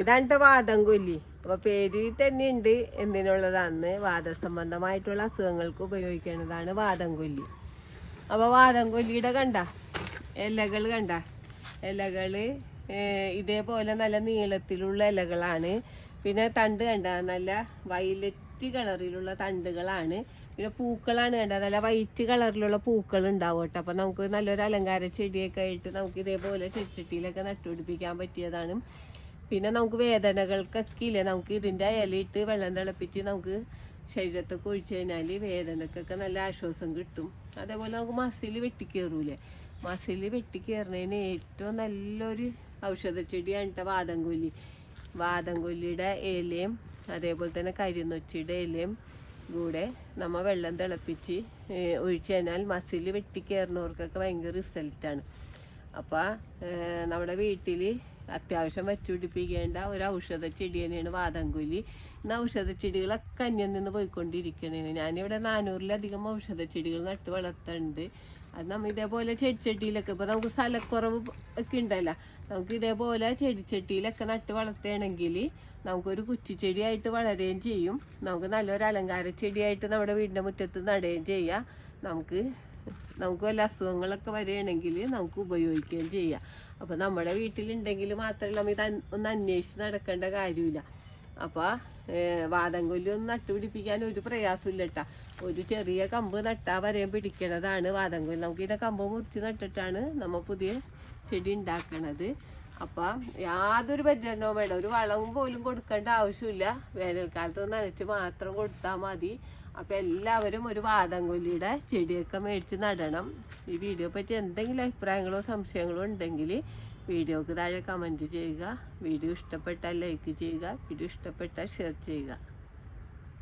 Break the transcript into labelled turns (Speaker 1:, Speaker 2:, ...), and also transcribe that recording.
Speaker 1: ഇതാണ് വാദം കൊല്ലി അപ്പൊ പേരിൽ തന്നെ ഉണ്ട് എന്തിനുള്ളതാന്ന് വാദസംബന്ധമായിട്ടുള്ള അസുഖങ്ങൾക്ക് ഉപയോഗിക്കുന്നതാണ് അപ്പൊ വാദം കൊല്ലിയുടെ കണ്ട? ഇലകൾ കണ്ട? ഇലകൾ ഇതേപോലെ നല്ല നീളത്തിലുള്ള ഇലകളാണ്. പിന്നെ തണ്ട് കണ്ട? നല്ല വയലറ്റ് കളറിലുള്ള തണ്ടുകളാണ്. പിന്നെ പൂക്കളാണ് കണ്ട? നല്ല വൈറ്റ് കളറിലുള്ള പൂക്കൾ ഉണ്ടാവും കേട്ടോ. അപ്പൊ നമുക്ക് നല്ലൊരു അലങ്കാര ചെടിയൊക്കെ ആയിട്ട് നമുക്ക് ഇതേപോലെ ചെടിച്ചട്ടിയിലൊക്കെ നട്ടുപിടിപ്പിക്കാൻ പറ്റിയതാണ്. പിന്നെ നമുക്ക് വേദനകൾക്കൊക്കെ ഇല്ലേ നമുക്ക് ഇതിന്റെ ഇലയിട്ട് വെള്ളം തിളപ്പിച്ച് നമുക്ക് ശരീരത്തൊക്കെ ഒഴിച്ചു കഴിഞ്ഞാൽ വേദനക്കൊക്കെ നല്ല ആശ്വാസം കിട്ടും. അതേപോലെ നമുക്ക് മസിൽ വെട്ടിക്കയറൂലേ മസിൽ വെട്ടിക്കയറുന്നതിന് ഏറ്റവും നല്ലൊരു ഔഷധ ചെടിയാണ് കേട്ടോ വാദംകൊല്ലി വാദംകൊല്ലിയുടെ ഇലയും അതേപോലെ തന്നെ കരിനൊച്ചിയുടെ ഇലയും കൂടെ നമ്മ വെള്ളം തിളപ്പിച്ച് ഒഴിച്ചു കഴിഞ്ഞാൽ മസിൽ വെട്ടിക്കയറുന്നവർക്കൊക്കെ ഭയങ്കര റിസൾട്ടാണ്. അപ്പോൾ നമ്മുടെ വീട്ടിൽ അത്യാവശ്യം വച്ചുപിടിപ്പിക്കേണ്ട ഒരു ഔഷധ ചെടി തന്നെയാണ് വാദംകുലി ഇന്ന് ഔഷധ ചെടികളൊക്കെ അന്യം നിന്ന് പോയിക്കൊണ്ടിരിക്കണേന് ഞാനിവിടെ നാനൂറിലധികം ഔഷധ ചെടികൾ നട്ട് വളർത്തുന്നുണ്ട് അത് നമ്മൾ ഇതേപോലെ ചെടിച്ചട്ടിയിലൊക്കെ ഇപ്പോൾ നമുക്ക് സ്ഥലക്കുറവ് ഒക്കെ ഉണ്ടല്ലോ. നമുക്ക് ഇതേപോലെ ചെടിച്ചട്ടിയിലൊക്കെ നട്ട് വളർത്തുകയാണെങ്കിൽ നമുക്കൊരു കുറ്റിച്ചെടിയായിട്ട് വളരുകയും ചെയ്യും. നമുക്ക് നല്ലൊരു അലങ്കാര ചെടിയായിട്ട് നമ്മുടെ വീടിന്റെ മുറ്റത്ത് നടുകയും ചെയ്യാം. നമുക്ക് നമുക്ക് വല്ല അസുഖങ്ങളൊക്കെ വരികയാണെങ്കിൽ നമുക്ക് ഉപയോഗിക്കുകയും ചെയ്യാം. അപ്പോൾ നമ്മുടെ വീട്ടിലുണ്ടെങ്കിൽ മാത്രമല്ല നമ്മൾ ഇത് ഒന്ന് അന്വേഷിച്ച് നടക്കേണ്ട കാര്യമില്ല. അപ്പോൾ വാദം കൊല്ലൊന്നും നട്ടുപിടിപ്പിക്കാൻ ഒരു പ്രയാസമില്ല കേട്ടോ ഒരു ചെറിയ കമ്പ് നട്ടാ വരെയും പിടിക്കണതാണ് വാദം കൊല്ലം. നമുക്ക് ഇതിന്റെ കമ്പ് മുറിച്ച് നട്ടിട്ടാണ് നമ്മൾ പുതിയ ചെടി ഉണ്ടാക്കണത്. അപ്പം യാതൊരു പരിചരണവും വേണ്ട. ഒരു വളവും പോലും കൊടുക്കേണ്ട ആവശ്യമില്ല. വേനൽക്കാലത്ത് നനച്ച് മാത്രം കൊടുത്താൽ മതി. അപ്പം എല്ലാവരും ഒരു വാദം കൊല്ലിയുടെ ചെടിയൊക്കെ മേടിച്ച് നടണം. ഈ വീഡിയോ പറ്റി എന്തെങ്കിലും അഭിപ്രായങ്ങളോ സംശയങ്ങളോ ഉണ്ടെങ്കിൽ വീഡിയോക്ക് താഴെ കമന്റ് ചെയ്യുക. വീഡിയോ ഇഷ്ടപ്പെട്ടാൽ ലൈക്ക് ചെയ്യുക. വീഡിയോ ഇഷ്ടപ്പെട്ടാൽ ഷെയർ ചെയ്യുക.